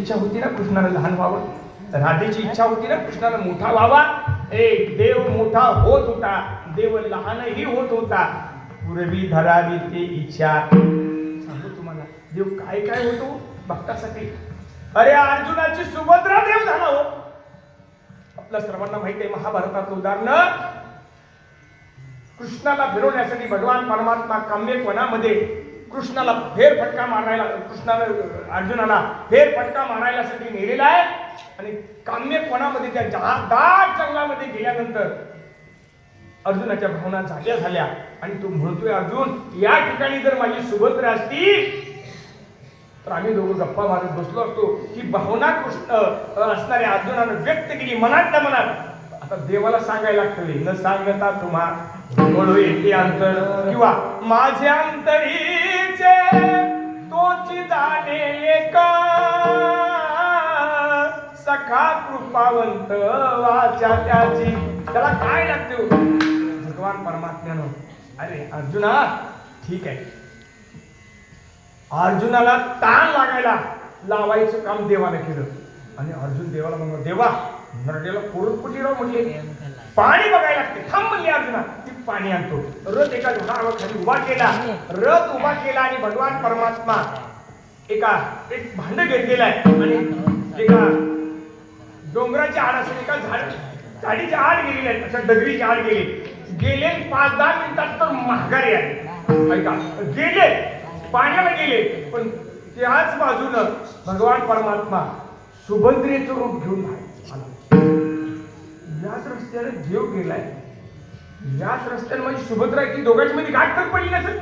इच्छा होती ना कृष्णाला लहान व्हावं? राधेची इच्छा होती ना कृष्णाला मोठा व्हावा? एक देव मोठा होत होता. देव लहानही होत होता. पूर्वी धरावी ते इच्छा. सांगू तुम्हाला. देव काय काय होतो? भक्तासाठी. अरे अर्जुनाची सुभद्रा देव झाला हो. आपल्या सर्वांना माहिती आहे महाभारताचं उदाहरण. कृष्णाला फिरवण्यासाठी भगवान परमात्मा काम्यकोणामध्ये कृष्णाला फेर फटका मारायला कृष्णाला अर्जुनाला फेर फटका मारायलासाठी नेलेला आहे. आणि काम्यपणामध्ये त्या दाट जंगलामध्ये गेल्यानंतर अर्जुनाच्या भावना झाल्या झाल्या. आणि तो म्हणतोय अर्जुन या ठिकाणी जर माझी सुभद्रा असती तर आम्ही दोघं गप्पा मारत बसलो असतो. ही भावना कृष्ण असणाऱ्या अर्जुनानं व्यक्त केली मनात ना मनात. आता देवाला सांगायला लागतं न सांगता तुम्हा येते अंतर. किंवा माझ्या अंतरीचे तोची जाणे एक. सखा कृपावंत वाचा त्याची. त्याला काय लागते हो? भगवान परमात्म्यानं. अरे अर्जुना ठीक आहे. अर्जुनाला ताण लागायला लावायचं काम देवाने केलं. आणि अर्जुन देवाला म्हणतो देवा नरडेला राव म्हटले पाणी बघायला लागते. थांब म्हणले अर्जुना ती पाणी आणतो. रथ एका झाडावर खाली उभा केला. रथ उभा केला आणि भगवान परमात्मा एका एक भांड घेतलेलं आहे. आणि एका डोंगराच्या आड असेल एका झाड झाडीच्या आड गेलेले आहेत अशा डगरीच्या आड गेले. गेले पाच दहा मिनिटात तर महागारी आहे ऐका गेले पाण्याला गेले पण त्याच बाजूनं भगवान परमात्मा सुभद्रेचं रूप घेऊन आहे याच रस्त्याने देव गेलाय. याच रस्त्याने माझी सुभद्रा आहे ती दोघांची मध्ये गाठ तर पडली नसेल.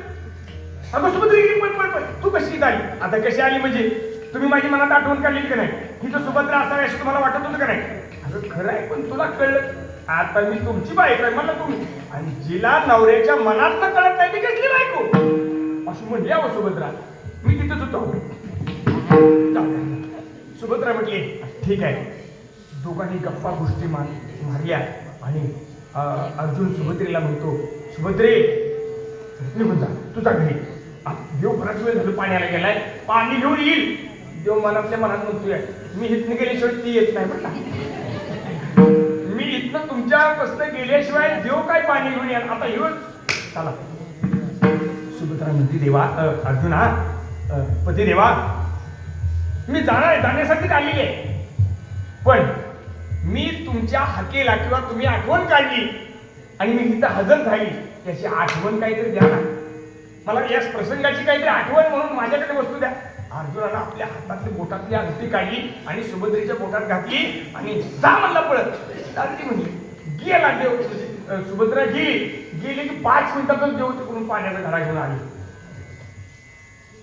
अगं सुभद्रा गेली पण पण पण तू कशी इथं आली? आता कशी आली म्हणजे? तुम्ही माझी मनात आठवण काढली का नाही? ही तर सुभद्रा असावी अशी तुम्हाला वाटत होतं का नाही? अगं खरं आहे पण तुला कळलं. आता मी तुमची बायको आहे मला तुम्ही. आणि जिला नवऱ्याच्या मनात तर कळत नाही ती कसली बायको. असं म्हणली अहो सुभद्रा. मी तिथेच होतो. सुभद्रा म्हटली ठीक आहे. दोघांनी गप्पा गोष्टी मार मारल्या आणि अर्जुन सुभद्रेला म्हणतो सुभद्रे निघून जा तुझा घरी आ, देव बराच वेळ झालं पाण्याला गेलाय. पाणी घेऊन येईल. देव मनातल्या मनात म्हणतोय मी इथनं गेल्याशिवाय ती येत नाही म्हटला. मी इथनं तुमच्यापासून गेल्याशिवाय देव काय पाणी घेऊन येईल आता येऊन. चला. सुभद्रा म्हणते देवा अ, अर्जुना अ, पती देवा मी जाणार आहे जाण्यासाठीच आलेली आहे. पण मी तुमच्या हाकेला किंवा तुम्ही आठवण काढली आणि मी तिथं हजर झाली याची आठवण काहीतरी द्या ना. मला या प्रसंगाची काहीतरी आठवण म्हणून माझ्याकडे वस्तू द्या. अर्जुनानं आपल्या हातातली बोटातली अंगठी काढली आणि सुभद्रेच्या बोटात घातली आणि जा म्हणला पळत. ती म्हणली गेला देव सुभद्रा गेली. गेली की पाच मिनिटातच देव तिकडून पाण्याचा घडा घेऊन आली.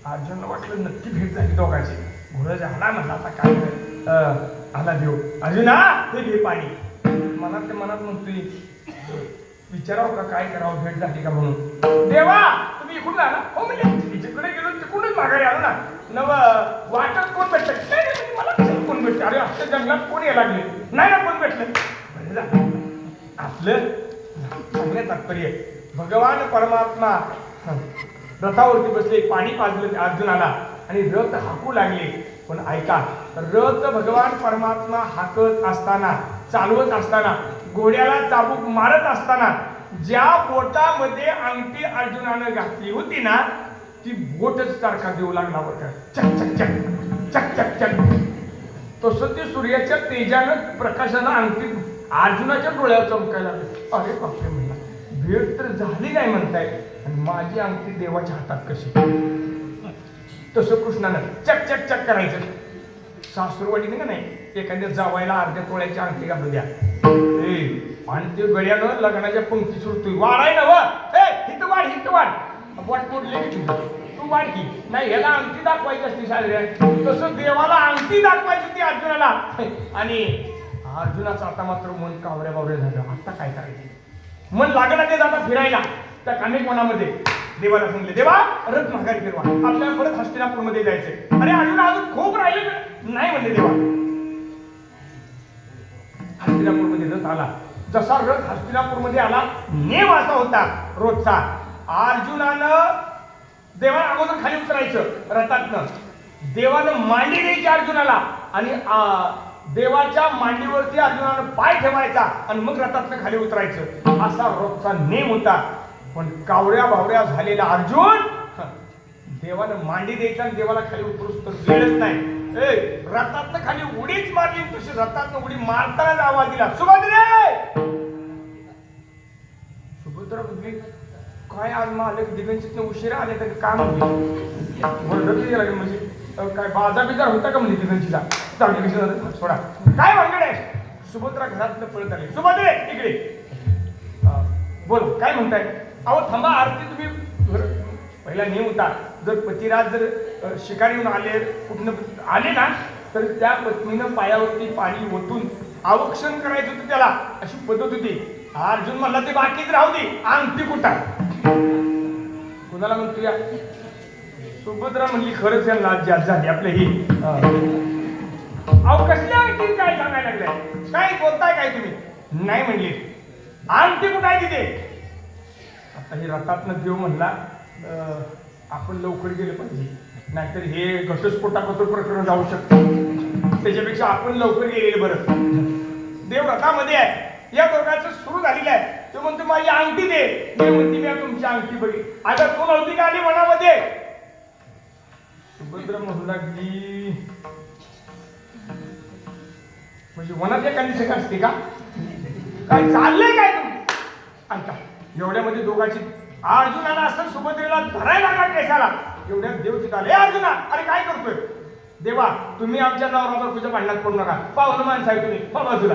अर्जुनला वाटलं नक्की भेट झाली दोघांची. घोडं झाला म्हणला आता काय आला देव. अर्जुना हे घे पाणी. मनात ते मनात म्हणतोय विचारावं का काय करावं भेट झाली का म्हणून? देवा तुम्ही इकडून आला? हो म्हणजे जिकडे गेलो तिकडूनच माघारी आलो ना? नव वाटत कोण भेटलं? नाही नाही, मला कोण भेटलं? अरे अख्ख्या जंगलात कोण यायला लागले? नाही ना कोण भेटलं? बरं झालं. आपलं चांगलं तात्पर्य आहे. भगवान परमात्मा. रथावरती बसले पाणी पाजलं त्या अर्जुनाला. आणि रथ हाकू लागले. पण ऐका रथ भगवान परमात्मा हाकत असताना चालवत असताना घोड्याला चाबूक मारत असताना ज्या बोटामध्ये अंगठी अर्जुनानं घातली होती ना ती बोटच सारखा देऊ लागला होता चक चक चक चक चक चक. तसं ते सूर्याच्या तेजानं प्रकाशानं अंगठी अर्जुनाच्या डोळ्यावर चमकायला अरे बापरे म्हणला भेट तर झाली नाही म्हणताय? आणि माझी अंगठी देवाच्या हातात कशी? तसं कृष्णानं चक चक चक करायचं. सासूरवाडीने का नाही एखाद्या जावायला अर्ध्या तोळ्याची अंगठी घालू द्या. आणि ते गड्यानं लग्नाच्या पंक्ती सुरतोय वाढाय ना वा हिथं वाढ हिथं वाढ. वाट पुढले तू. वाढ की. नाही ह्याला अंगठी दाखवायची असती साजऱ्या तसं देवाला अंगठी दाखवायची होती अर्जुनाला. आणि अर्जुनाचं आता मात्र मन कावऱ्या बावऱ्या झालं. आता काय करायचं? मन लागणार ते जाता फिरायला. त्या कामेकवनामध्ये. देवाला सांगितलं देवा रथ माघारी फिरवा. आपल्याला परत हस्तिनापूरमध्ये जायचंय. अरे अजून अजून खूप राहिले नाही म्हणले देवा. हस्तिनापूरमध्ये रथ आला. जसा रथ हस्तिनापूरमध्ये आला नेम असा होता रोजचा. अर्जुनानं देवा अगोदर खाली उतरायचं रथातनं. देवानं मांडी द्यायची अर्जुनाला आणि देवाच्या मांडीवरती अर्जुनानं पाय ठेवायचा आणि मग रथातनं खाली उतरायचं. असा रोजचा नेम होता. पण कावऱ्या बावऱ्या झालेला अर्जुन देवानं मांडी द्यायचा आणि देवाला खाली उतरूस तर वेळच नाही. ए रथातनं खाली उडीच मारली आणि तशी रथातनं उडी मारतानाच आवाज दिला. सुभद्रे! सुभद्रा म्हणली काय आज मालक दिगंचित उशिरा आले तर काम म्हणलं? लागेल म्हणजे काय बाजार बिजार होता का म्हणजे दिगंचीला चांगली सोडा. काय भानगड सुभद्रा घरातनं पळत आले. सुभद्रे इकडे बोल काय म्हणताय? अहो थांबा आरती तुम्ही पहिला नियम होता जर पतिराज जर शिकारी येऊन आले कुठनं आले ना तर त्या पत्नीनं पायावरती पाणी ओतून अवक्षण करायचं होतं त्याला अशी पद्धत होती. अर्जुन म्हणला ते बाकीच राहू दे अंगठी कुठं? कुणाला म्हणतो या? सुभद्रा म्हणली खरंच यांना आज झाली आपल्या ही. अहो कसल्या काय सांगायला लागलाय? काय बोलताय काय तुम्ही? नाही म्हणली. अंगठी कुठं आहे तिथे? आता हे रथातनं देव म्हणला आपण लवकर गेले पाहिजे. नाहीतर हे घटस्फोटापत्र प्रकरण जाऊ शकतं. त्याच्यापेक्षा आपण लवकर गेलेले बरं. देव रथामध्ये आहे. या दोघांचं सुरू झालेलं आहे. तो म्हणतो माझी अंगठी दे. मी म्हणते मी तुमची अंगठी बघी. आता तू नव्हती का आली मनामध्ये? सुभद्र म्हणला की म्हणजे वनात एखादी असते का? काय चाललंय काय तुम्ही? ऐका एवढ्यामध्ये दोघांची अर्जुनाला असं सुभद्रेला धरायला का केसाला? एवढ्यात देव तिथं आले. अर्जुना अरे काय करतोय? देवा तुम्ही आमच्या नावावर तुझ्या भांडणात पडू नका. पाहुणं माणसं आहे तुम्ही. हो बाजूला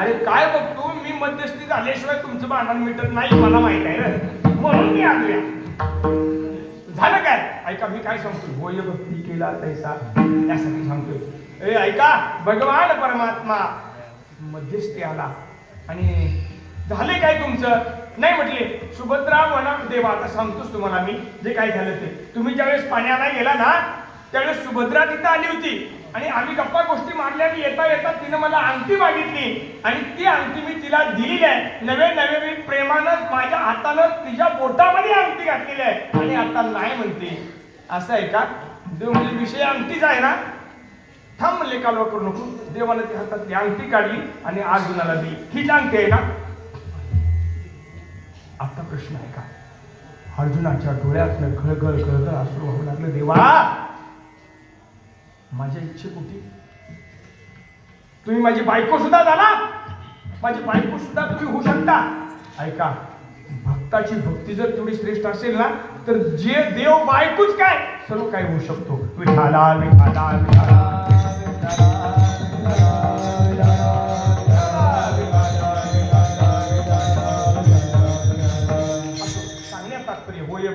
अरे काय बघतो? मी मध्यस्थी झाल्याशिवाय तुमचं भांडण मिटत नाही मला माहीत आहे रे. म्हणून मी आलोया झालं काय? ऐका मी काय सांगतोय? होय भक्ती केला तैसा. यासाठी सांगतोय. ए ऐका भगवान परमात्मा मध्यस्थी आला. आणि झाले काय तुमचं? नाही म्हटले. सुभद्रा म्हणा देवा आता सांगतोच तुम्हाला मी. जे काय झालं ते. तुम्ही ज्यावेळेस पाण्याला गेला ना त्यावेळेस सुभद्रा तिथं आली होती. आणि आम्ही गप्पा गोष्टी मारल्या आणि येता येता तिनं मला अंगठी मागितली. आणि ती अंगठी मी तिला दिलेली आहे. नवे नवे मी प्रेमानं माझ्या हातानं तिच्या बोटामध्ये अंगठी घातलेली आहे. आणि आता नाही म्हणते. असं आहे का? म्हणजे विषय अंगठीच आहे ना? थांब म्हणले कालवा करू नको. देवाने त्या हातातली अंगठी काढली आणि अर्जुनाला दिली. हीच अंगठी आहे ना आता प्रश्न आहे का? अर्जुनाच्या डोळ्यातनं गळगळ गळगळ असू वाहू लागलं. देवा! माझ्या होती तुम्ही माझी बायको सुद्धा झाला. माझी बायको सुद्धा तुम्ही होऊ शकता. ऐका भक्ताची भक्ती जर तेवढी श्रेष्ठ असेल ना तर जे देव बायकोच काय सर्व काय होऊ शकतो. विठाला विठाला विठाला नारायण